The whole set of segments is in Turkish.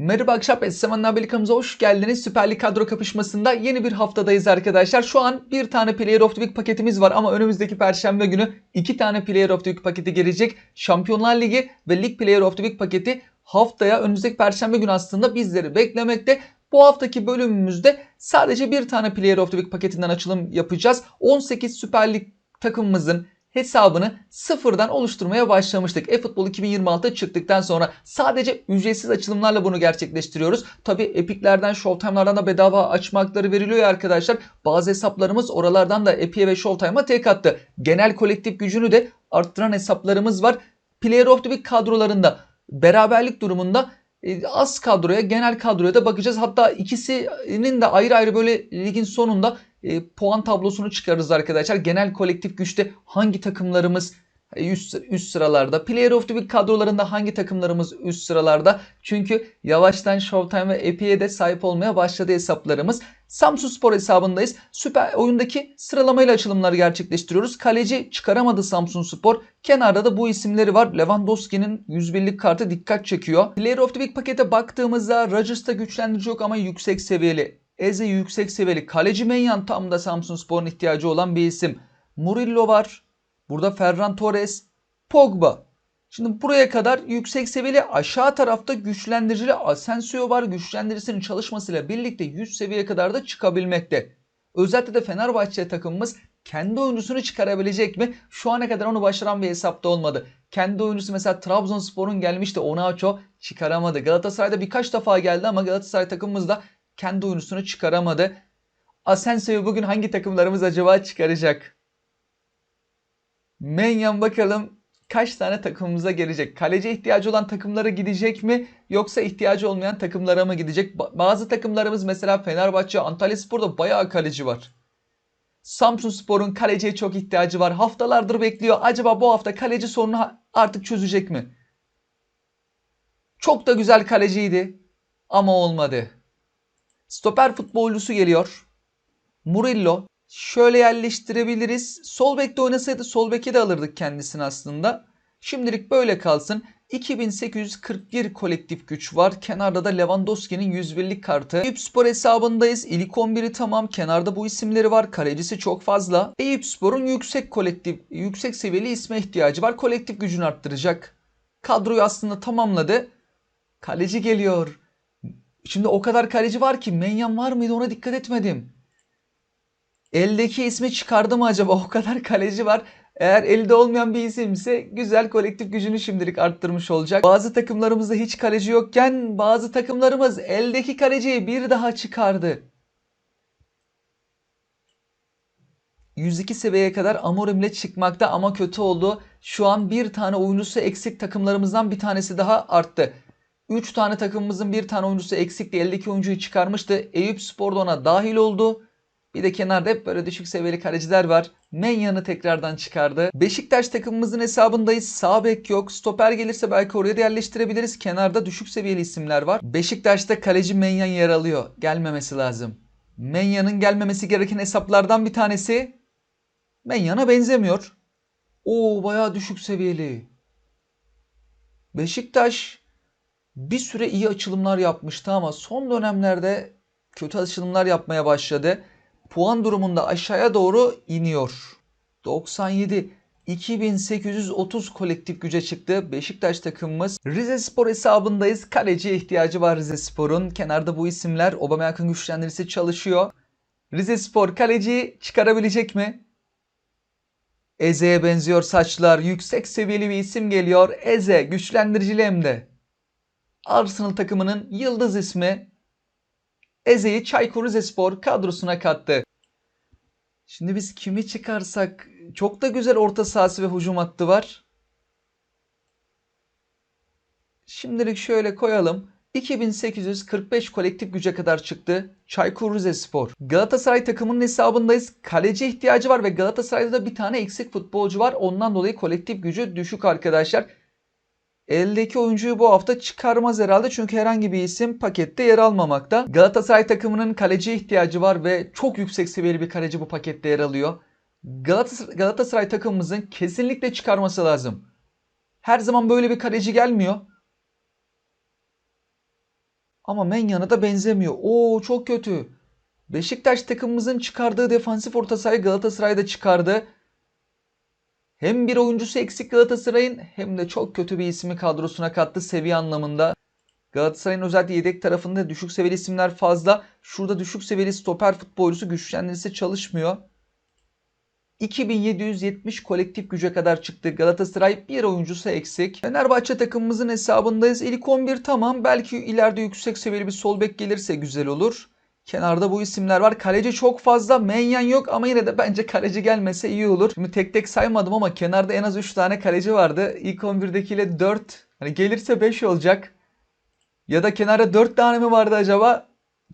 Merhaba akşam Esseman Haberlikamıza hoş geldiniz. Süper Lig kadro kapışmasında yeni bir haftadayız arkadaşlar. Şu an bir tane Player of the Week paketimiz var ama önümüzdeki perşembe günü iki tane Player of the Week paketi gelecek. Şampiyonlar Ligi ve Lig Player of the Week paketi haftaya önümüzdeki perşembe günü aslında bizleri beklemekte. Bu haftaki bölümümüzde sadece bir tane Player of the Week paketinden açılım yapacağız. 18 Süper Lig takımımızın hesabını sıfırdan oluşturmaya başlamıştık. eFootball 2026 çıktıktan sonra sadece ücretsiz açılımlarla bunu gerçekleştiriyoruz. Tabi Epic'lerden, Showtime'lardan da bedava açmakları veriliyor arkadaşlar. Bazı hesaplarımız oralardan da Epic'e ve Showtime'a tek attı. Genel kolektif gücünü de arttıran hesaplarımız var. Player of the Week kadrolarında beraberlik durumunda e, az kadroya, genel kadroya da bakacağız. Hatta ikisinin de ayrı ayrı böyle ligin sonunda e, puan tablosunu çıkarırız arkadaşlar. Genel kolektif güçte hangi takımlarımız e, üst, üst sıralarda, Player of the Week kadrolarında hangi takımlarımız üst sıralarda? Çünkü yavaştan Showtime ve Epic'e de sahip olmaya başladı hesaplarımız. Samsun Spor hesabındayız. Süper oyundaki sıralamayla açılımları gerçekleştiriyoruz. Kaleci çıkaramadı Samsun Spor. Kenarda da bu isimleri var. Lewandowski'nin 101'lik kartı dikkat çekiyor. Player of the Week pakete baktığımızda Rodgers'ta güçlendirici yok ama yüksek seviyeli. Eze yüksek seviyeli. Kaleci Menyan tam da Samsun Spor'un ihtiyacı olan bir isim. Murillo var. Burada Ferran Torres. Pogba. Şimdi buraya kadar yüksek seviyeli aşağı tarafta güçlendiricili Asensio var. Güçlendiricisinin çalışmasıyla birlikte 100 seviyeye kadar da çıkabilmekte. Özellikle de Fenerbahçe takımımız kendi oyuncusunu çıkarabilecek mi? Şu ana kadar onu başaran bir hesapta olmadı. Kendi oyuncusu mesela Trabzonspor'un gelmişti Onaço çıkaramadı. Galatasaray'da birkaç defa geldi ama Galatasaray takımımız da kendi oyuncusunu çıkaramadı. Asensio'yu bugün hangi takımlarımız acaba çıkaracak? Menyan bakalım kaç tane takımımıza gelecek? Kaleci ihtiyacı olan takımlara gidecek mi? Yoksa ihtiyacı olmayan takımlara mı gidecek? Bazı takımlarımız mesela Fenerbahçe, Antalya Spor'da bayağı kaleci var. Samsun Spor'un kaleciye çok ihtiyacı var. Haftalardır bekliyor. Acaba bu hafta kaleci sorunu artık çözecek mi? Çok da güzel kaleciydi ama olmadı. Stoper futbolcusu geliyor. Murillo. Şöyle yerleştirebiliriz. Sol bekte oynasaydı sol beke de alırdık kendisini aslında. Şimdilik böyle kalsın. 2841 kolektif güç var. Kenarda da Lewandowski'nin 101'lik kartı. Eyüp Spor hesabındayız. İlk 11'i tamam. Kenarda bu isimleri var. Kalecisi çok fazla. Eyüp Spor'un yüksek kolektif, yüksek seviyeli isme ihtiyacı var. Kolektif gücünü arttıracak. Kadroyu aslında tamamladı. Kaleci geliyor. Şimdi o kadar kaleci var ki Menyan var mıydı ona dikkat etmedim. Eldeki ismi çıkardı mı acaba? O kadar kaleci var. Eğer elde olmayan bir isimse güzel kolektif gücünü şimdilik arttırmış olacak. Bazı takımlarımızda hiç kaleci yokken bazı takımlarımız eldeki kaleciyi bir daha çıkardı. 102 seviyeye kadar Amorim'le çıkmakta ama kötü oldu. Şu an bir tane oyuncusu eksik takımlarımızdan bir tanesi daha arttı. 3 tane takımımızın bir tane oyuncusu eksikti. Eldeki oyuncuyu çıkarmıştı. Eyüp Spor da ona dahil oldu. Bir de kenarda hep böyle düşük seviyeli kaleciler var. Menyan'ı tekrardan çıkardı. Beşiktaş takımımızın hesabındayız. Sağ bek yok. Stoper gelirse belki oraya da yerleştirebiliriz. Kenarda düşük seviyeli isimler var. Beşiktaş'ta kaleci Menyan yer alıyor. Gelmemesi lazım. Menyan'ın gelmemesi gereken hesaplardan bir tanesi Menyan'a benzemiyor. Oo bayağı düşük seviyeli. Beşiktaş bir süre iyi açılımlar yapmıştı ama son dönemlerde kötü açılımlar yapmaya başladı. Puan durumunda aşağıya doğru iniyor. 97 2830 kolektif güce çıktı. Beşiktaş takımımız Rize Spor hesabındayız. Kaleciye ihtiyacı var Rize Spor'un. Kenarda bu isimler Aubameyang'ın güçlendirisi çalışıyor. Rize Spor kaleciyi çıkarabilecek mi? Eze'ye benziyor saçlar. Yüksek seviyeli bir isim geliyor. Eze güçlendiricili hem de. Arsenal takımının yıldız ismi Eze'yi Çaykur Rizespor kadrosuna kattı. Şimdi biz kimi çıkarsak çok da güzel orta sahası ve hücum hattı var. Şimdilik şöyle koyalım. 2845 kolektif güce kadar çıktı. Çaykur Rizespor. Galatasaray takımının hesabındayız. Kaleci ihtiyacı var ve Galatasaray'da da bir tane eksik futbolcu var. Ondan dolayı kolektif gücü düşük arkadaşlar. Eldeki oyuncuyu bu hafta çıkarmaz herhalde çünkü herhangi bir isim pakette yer almamakta. Galatasaray takımının kaleci ihtiyacı var ve çok yüksek seviyeli bir kaleci bu pakette yer alıyor. Galatasaray takımımızın kesinlikle çıkarması lazım. Her zaman böyle bir kaleci gelmiyor. Ama Menyan'a da benzemiyor. Oo çok kötü. Beşiktaş takımımızın çıkardığı defansif orta sahayı Galatasaray'da çıkardı. Hem bir oyuncusu eksik Galatasaray'ın hem de çok kötü bir ismi kadrosuna kattı seviye anlamında. Galatasaray'ın özellikle yedek tarafında düşük seviyeli isimler fazla. Şurada düşük seviyeli stoper futbolcusu güçlendirirse çalışmıyor. 2770 kolektif güce kadar çıktı. Galatasaray bir oyuncusu eksik. Fenerbahçe takımımızın hesabındayız. İlk 11 tamam. Belki ileride yüksek seviyeli bir sol bek gelirse güzel olur. Kenarda bu isimler var. Kaleci çok fazla. Menyen yok ama yine de bence kaleci gelmese iyi olur. Şimdi tek tek saymadım ama kenarda en az 3 tane kaleci vardı. İlk 11'dekiyle 4. Hani gelirse 5 olacak. Ya da kenarda 4 tane mi vardı acaba?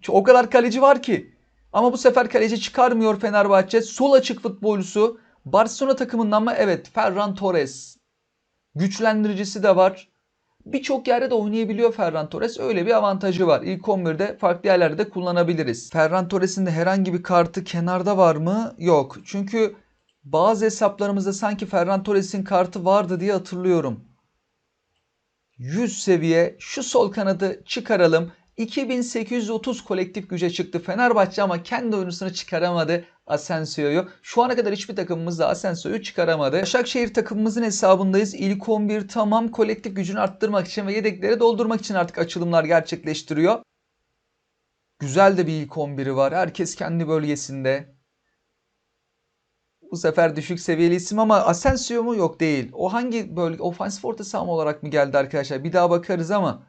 O kadar kaleci var ki. Ama bu sefer kaleci çıkarmıyor Fenerbahçe. Sol açık futbolcusu. Barcelona takımından mı? Evet. Ferran Torres. Güçlendiricisi de var. Birçok yerde de oynayabiliyor Ferran Torres. Öyle bir avantajı var. İlk 11'de farklı yerlerde de kullanabiliriz. Ferran Torres'in de herhangi bir kartı kenarda var mı? Yok. Çünkü bazı hesaplarımızda sanki Ferran Torres'in kartı vardı diye hatırlıyorum. 100 seviye şu sol kanadı çıkaralım. 2830 kolektif güce çıktı Fenerbahçe ama kendi oyuncusunu çıkaramadı Asensio'yu. Şu ana kadar hiçbir takımımız da Asensio'yu çıkaramadı. Başakşehir takımımızın hesabındayız. İlk 11 tamam kolektif gücünü arttırmak için ve yedekleri doldurmak için artık açılımlar gerçekleştiriyor. Güzel de bir ilk 11'i var. Herkes kendi bölgesinde. Bu sefer düşük seviyeli isim ama Asensio mu? Yok değil. O hangi bölge? Ofansif orta saha olarak mı geldi arkadaşlar? Bir daha bakarız ama.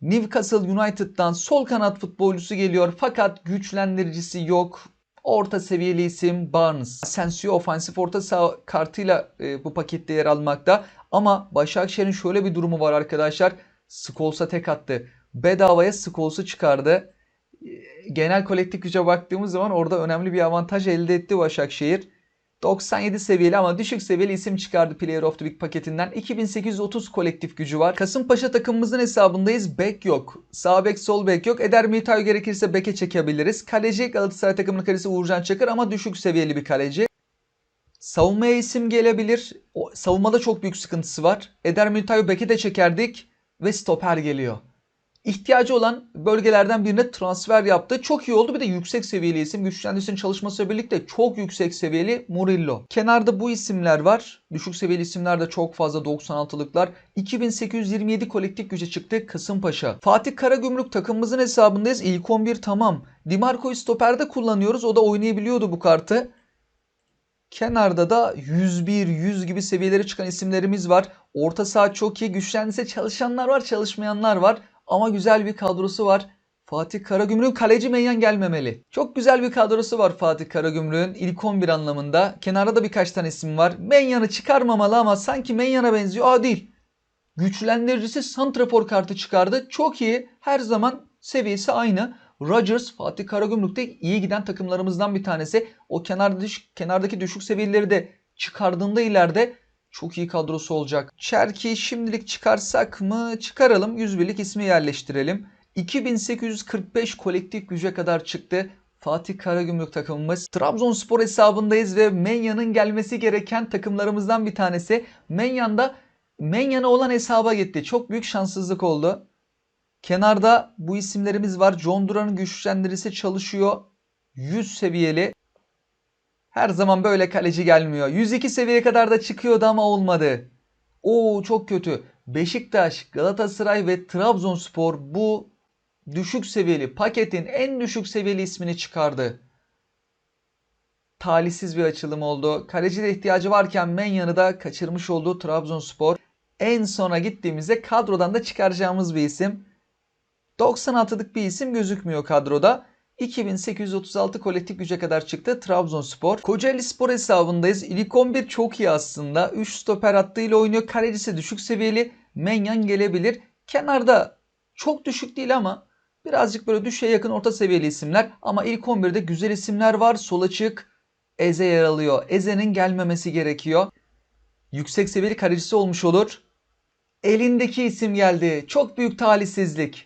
Newcastle United'dan sol kanat futbolcusu geliyor fakat güçlendiricisi yok. Orta seviyeli isim Barnes. Asensio ofansif orta saha kartıyla e, bu pakette yer almakta. Ama Başakşehir'in şöyle bir durumu var arkadaşlar. Scholes'a tek attı. Bedavaya Scholes'u çıkardı. E, Genel kolektif güce baktığımız zaman orada önemli bir avantaj elde etti Başakşehir. 97 seviyeli ama düşük seviyeli isim çıkardı Player of the Week paketinden. 2830 kolektif gücü var. Kasımpaşa takımımızın hesabındayız. Bek yok. Sağ bek sol bek yok. Eder Militao gerekirse beke çekebiliriz. Kaleci Galatasaray takımının kalecisi Uğurcan Çakır ama düşük seviyeli bir kaleci. Savunmaya isim gelebilir. O, savunmada çok büyük sıkıntısı var. Eder Militao'yu beke de çekerdik ve stoper geliyor ihtiyacı olan bölgelerden birine transfer yaptı. Çok iyi oldu. Bir de yüksek seviyeli isim. Güçlendirsin çalışmasıyla birlikte çok yüksek seviyeli Murillo. Kenarda bu isimler var. Düşük seviyeli isimler de çok fazla 96'lıklar. 2827 kolektif güce çıktı Kasımpaşa. Fatih Karagümrük takımımızın hesabındayız. İlk 11 tamam. Dimarco'yu stoperde kullanıyoruz. O da oynayabiliyordu bu kartı. Kenarda da 101, 100 gibi seviyelere çıkan isimlerimiz var. Orta saha çok iyi. Güçlendirse çalışanlar var, çalışmayanlar var. Ama güzel bir kadrosu var. Fatih Karagümrük'ün kaleci Menyan gelmemeli. Çok güzel bir kadrosu var Fatih Karagümrük'ün ilk 11 anlamında. Kenarda da birkaç tane isim var. Menyan'ı çıkarmamalı ama sanki Menyan'a benziyor. Aa değil. Güçlendiricisi Santrafor kartı çıkardı. Çok iyi. Her zaman seviyesi aynı. Rodgers Fatih Karagümrük'te iyi giden takımlarımızdan bir tanesi. O kenarda düş, kenardaki düşük seviyeleri de çıkardığında ileride çok iyi kadrosu olacak. Çerki şimdilik çıkarsak mı? Çıkaralım. 101'lik ismi yerleştirelim. 2845 kolektif güce kadar çıktı. Fatih Karagümrük takımımız. Trabzonspor hesabındayız ve Menyan'ın gelmesi gereken takımlarımızdan bir tanesi. Menyan'da Menyan'a olan hesaba gitti. Çok büyük şanssızlık oldu. Kenarda bu isimlerimiz var. John Duran'ın güçlendirisi çalışıyor. 100 seviyeli. Her zaman böyle kaleci gelmiyor. 102 seviyeye kadar da çıkıyordu ama olmadı. Oo çok kötü. Beşiktaş, Galatasaray ve Trabzonspor bu düşük seviyeli paketin en düşük seviyeli ismini çıkardı. Talihsiz bir açılım oldu. Kaleci de ihtiyacı varken Menyan'ı da kaçırmış olduğu Trabzonspor. En sona gittiğimizde kadrodan da çıkaracağımız bir isim. 96'lık bir isim gözükmüyor kadroda. 2836 kolektif güce kadar çıktı Trabzonspor. Kocaeli Spor hesabındayız. İlk 11 çok iyi aslında. 3 stoper hattıyla oynuyor. Kalecisi düşük seviyeli. Menyan gelebilir. Kenarda çok düşük değil ama birazcık böyle düşe yakın orta seviyeli isimler. Ama ilk 11'de güzel isimler var. Sol açık Eze yer alıyor. Eze'nin gelmemesi gerekiyor. Yüksek seviyeli kalecisi olmuş olur. Elindeki isim geldi. Çok büyük talihsizlik.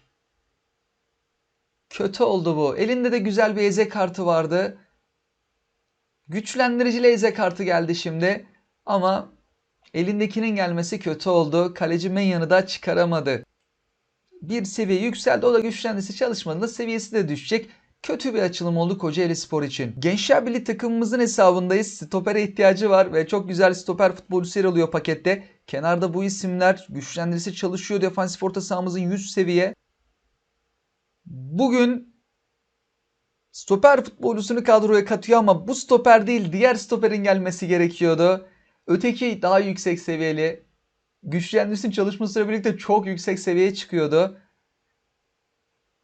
Kötü oldu bu. Elinde de güzel bir eze kartı vardı. Güçlendiricili eze kartı geldi şimdi. Ama elindekinin gelmesi kötü oldu. Kaleci Menyan'ı da çıkaramadı. bir seviye yükseldi. O da güçlendirisi çalışmadığında seviyesi de düşecek. Kötü bir açılım oldu Kocaeli Spor için. Gençler Birliği takımımızın hesabındayız. Stopere ihtiyacı var ve çok güzel stoper futbolcusu yer alıyor pakette. Kenarda bu isimler güçlendirisi çalışıyor. Defansif orta sahamızın 100 seviye. Bugün stoper futbolcusunu kadroya katıyor ama bu stoper değil diğer stoperin gelmesi gerekiyordu. Öteki daha yüksek seviyeli. Güçlendirsin çalışmasıyla birlikte çok yüksek seviyeye çıkıyordu.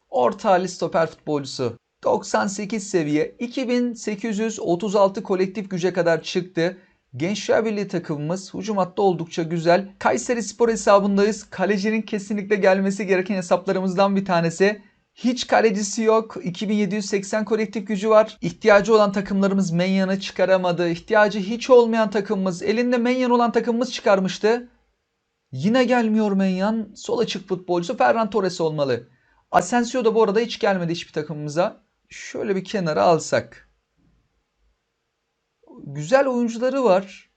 Orta stoper futbolcusu. 98 seviye 2836 kolektif güce kadar çıktı. Gençler Birliği takımımız hücum hattı oldukça güzel. Kayseri Spor hesabındayız. Kalecinin kesinlikle gelmesi gereken hesaplarımızdan bir tanesi. Hiç kalecisi yok. 2780 kolektif gücü var. İhtiyacı olan takımlarımız Menyan'ı çıkaramadı. İhtiyacı hiç olmayan takımımız, elinde Menyan olan takımımız çıkarmıştı. Yine gelmiyor Menyan. Sol açık futbolcusu Ferran Torres olmalı. Asensio da bu arada hiç gelmedi hiçbir takımımıza. Şöyle bir kenara alsak. Güzel oyuncuları var.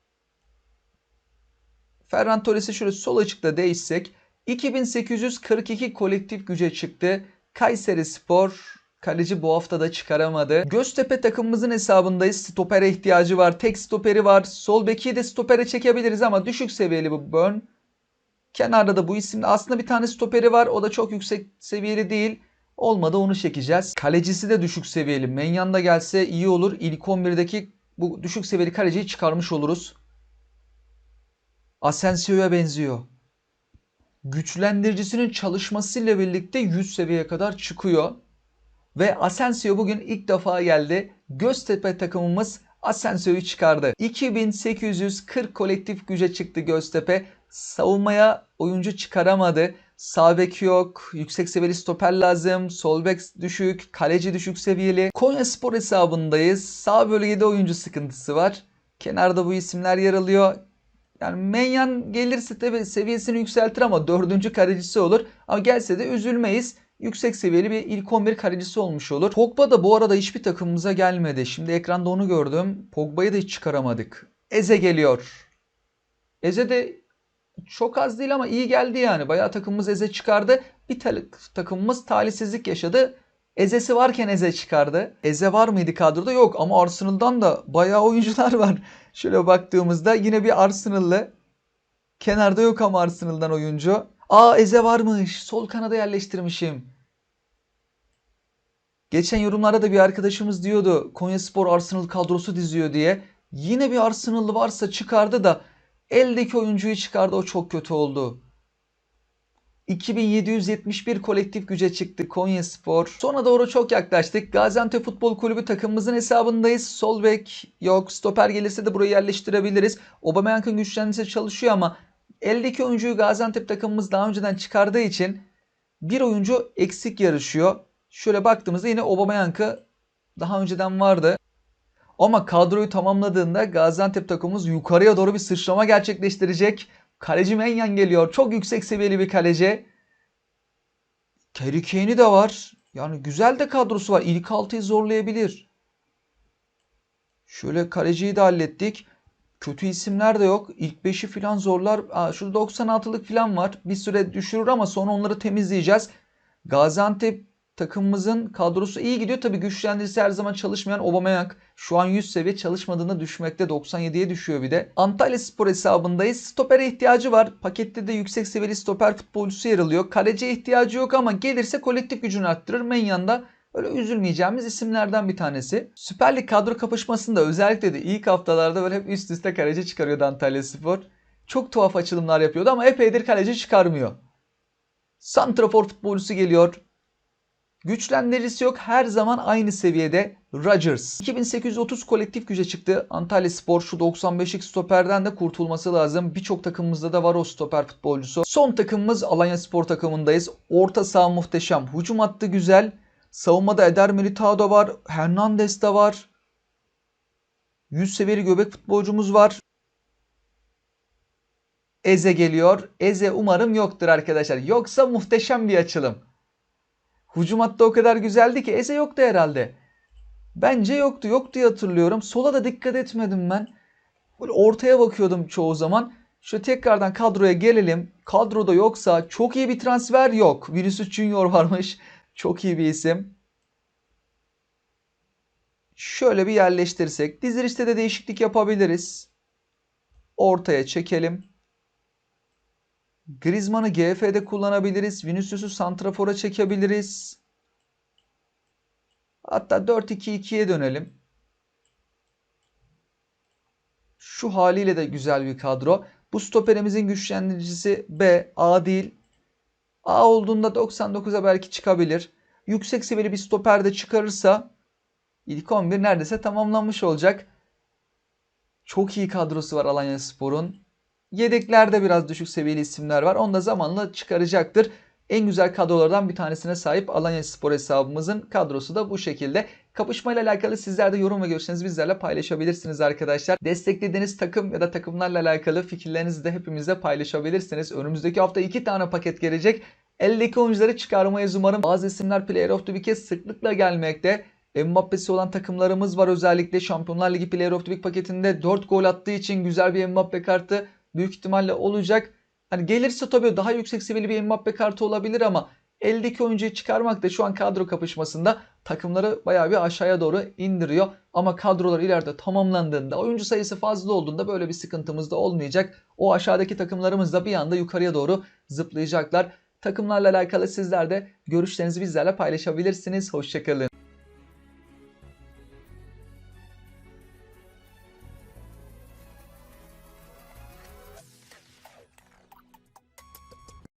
Ferran Torres'i şöyle sol açıkta değişsek 2842 kolektif güce çıktı. Kayseri Spor kaleci bu hafta da çıkaramadı. Göztepe takımımızın hesabındayız. Stopere ihtiyacı var. Tek stoperi var. Sol beki de stopere çekebiliriz ama düşük seviyeli bu Burn. Kenarda da bu isimde aslında bir tane stoperi var. O da çok yüksek seviyeli değil. Olmadı onu çekeceğiz. Kalecisi de düşük seviyeli. Menyan da gelse iyi olur. İlk 11'deki bu düşük seviyeli kaleciyi çıkarmış oluruz. Asensio'ya benziyor. Güçlendiricisinin çalışmasıyla birlikte 100 seviyeye kadar çıkıyor. Ve Asensio bugün ilk defa geldi. Göztepe takımımız Asensio'yu çıkardı. 2840 kolektif güce çıktı Göztepe. Savunmaya oyuncu çıkaramadı. Sağ bek yok, yüksek seviyeli stoper lazım, sol bek düşük, kaleci düşük seviyeli. Konya Spor hesabındayız. Sağ bölgede oyuncu sıkıntısı var. Kenarda bu isimler yer alıyor. Yani Menyan gelirse tabi seviyesini yükseltir ama dördüncü kalecisi olur. Ama gelse de üzülmeyiz. Yüksek seviyeli bir ilk 11 kalecisi olmuş olur. Pogba da bu arada hiçbir takımımıza gelmedi. Şimdi ekranda onu gördüm. Pogba'yı da hiç çıkaramadık. Eze geliyor. Eze de çok az değil ama iyi geldi yani. Bayağı takımımız Eze çıkardı. Bir takımımız talihsizlik yaşadı. Eze'si varken Eze çıkardı. Eze var mıydı kadroda? Yok ama Arsenal'dan da bayağı oyuncular var. Şöyle baktığımızda yine bir Arsenal'lı. Kenarda yok ama Arsenal'dan oyuncu. Aa Eze varmış. Sol kanada yerleştirmişim. Geçen yorumlarda da bir arkadaşımız diyordu Konya Spor Arsenal kadrosu diziyor diye. Yine bir Arsenal'lı varsa çıkardı da eldeki oyuncuyu çıkardı o çok kötü oldu. 2771 kolektif güce çıktı Konya Spor. Sona doğru çok yaklaştık. Gaziantep Futbol Kulübü takımımızın hesabındayız. Sol bek yok. Stoper gelirse de burayı yerleştirebiliriz. Aubameyang'ın güçlendirmesi çalışıyor ama eldeki oyuncuyu Gaziantep takımımız daha önceden çıkardığı için bir oyuncu eksik yarışıyor. Şöyle baktığımızda yine Aubameyang'ı daha önceden vardı. Ama kadroyu tamamladığında Gaziantep takımımız yukarıya doğru bir sıçrama gerçekleştirecek. Kaleci Menyan geliyor. Çok yüksek seviyeli bir kaleci. Kane'i de var. Yani güzel de kadrosu var. İlk altıyı zorlayabilir. Şöyle kaleciyi de hallettik. Kötü isimler de yok. İlk 5'i falan zorlar. Aa, şurada 96'lık falan var. Bir süre düşürür ama sonra onları temizleyeceğiz. Gaziantep takımımızın kadrosu iyi gidiyor. Tabii güçlendirisi her zaman çalışmayan Aubameyang şu an 100 seviye çalışmadığında düşmekte 97'ye düşüyor bir de. Antalya Spor hesabındayız. Stopere ihtiyacı var. Pakette de yüksek seviyeli stoper futbolcusu yer alıyor. Kaleciye ihtiyacı yok ama gelirse kolektif gücünü arttırır. Menyan'da Öyle üzülmeyeceğimiz isimlerden bir tanesi. Süper Lig kadro kapışmasında özellikle de ilk haftalarda böyle hep üst üste kaleci çıkarıyordu Antalya Spor. Çok tuhaf açılımlar yapıyordu ama epeydir kaleci çıkarmıyor. Santrafor futbolcusu geliyor. Güçlendiricisi yok. Her zaman aynı seviyede Rodgers. 2830 kolektif güce çıktı. Antalya Spor şu 95'lik stoperden de kurtulması lazım. Birçok takımımızda da var o stoper futbolcusu. Son takımımız Alanya Spor takımındayız. Orta saha muhteşem. Hücum hattı güzel. Savunmada Eder Militao da var. Hernandez de var. 100 seviyeli göbek futbolcumuz var. Eze geliyor. Eze umarım yoktur arkadaşlar. Yoksa muhteşem bir açılım. Hücum hattı o kadar güzeldi ki Eze yoktu herhalde. Bence yoktu. Yok diye hatırlıyorum. Sola da dikkat etmedim ben. Böyle ortaya bakıyordum çoğu zaman. Şu tekrardan kadroya gelelim. Kadroda yoksa çok iyi bir transfer yok. Vinicius Junior varmış. Çok iyi bir isim. Şöyle bir yerleştirsek. Dizilişte de değişiklik yapabiliriz. Ortaya çekelim. Griezmann'ı GF'de kullanabiliriz. Vinicius'u santrafora çekebiliriz. Hatta 4-2-2'ye dönelim. Şu haliyle de güzel bir kadro. Bu stoperimizin güçlendiricisi B, A değil. A olduğunda 99'a belki çıkabilir. Yüksek seviyeli bir stoper de çıkarırsa ilk 11 neredeyse tamamlanmış olacak. Çok iyi kadrosu var Alanya Spor'un. Yedeklerde biraz düşük seviyeli isimler var. Onu da zamanla çıkaracaktır. En güzel kadrolardan bir tanesine sahip Alanya Spor hesabımızın kadrosu da bu şekilde. Kapışmayla alakalı sizler de yorum ve görüşlerinizi bizlerle paylaşabilirsiniz arkadaşlar. Desteklediğiniz takım ya da takımlarla alakalı fikirlerinizi de hepimizle paylaşabilirsiniz. Önümüzdeki hafta iki tane paket gelecek. Eldeki oyuncuları çıkarmayız umarım. Bazı isimler Player of the Week'e sıklıkla gelmekte. Mbappe'si olan takımlarımız var özellikle Şampiyonlar Ligi Player of the Week paketinde 4 gol attığı için güzel bir Mbappe kartı büyük ihtimalle olacak. Hani gelirse tabii daha yüksek seviyeli bir Mbappe kartı olabilir ama eldeki oyuncuyu çıkarmak da şu an kadro kapışmasında takımları bayağı bir aşağıya doğru indiriyor. Ama kadrolar ileride tamamlandığında, oyuncu sayısı fazla olduğunda böyle bir sıkıntımız da olmayacak. O aşağıdaki takımlarımız da bir anda yukarıya doğru zıplayacaklar. Takımlarla alakalı sizler de görüşlerinizi bizlerle paylaşabilirsiniz. Hoşçakalın.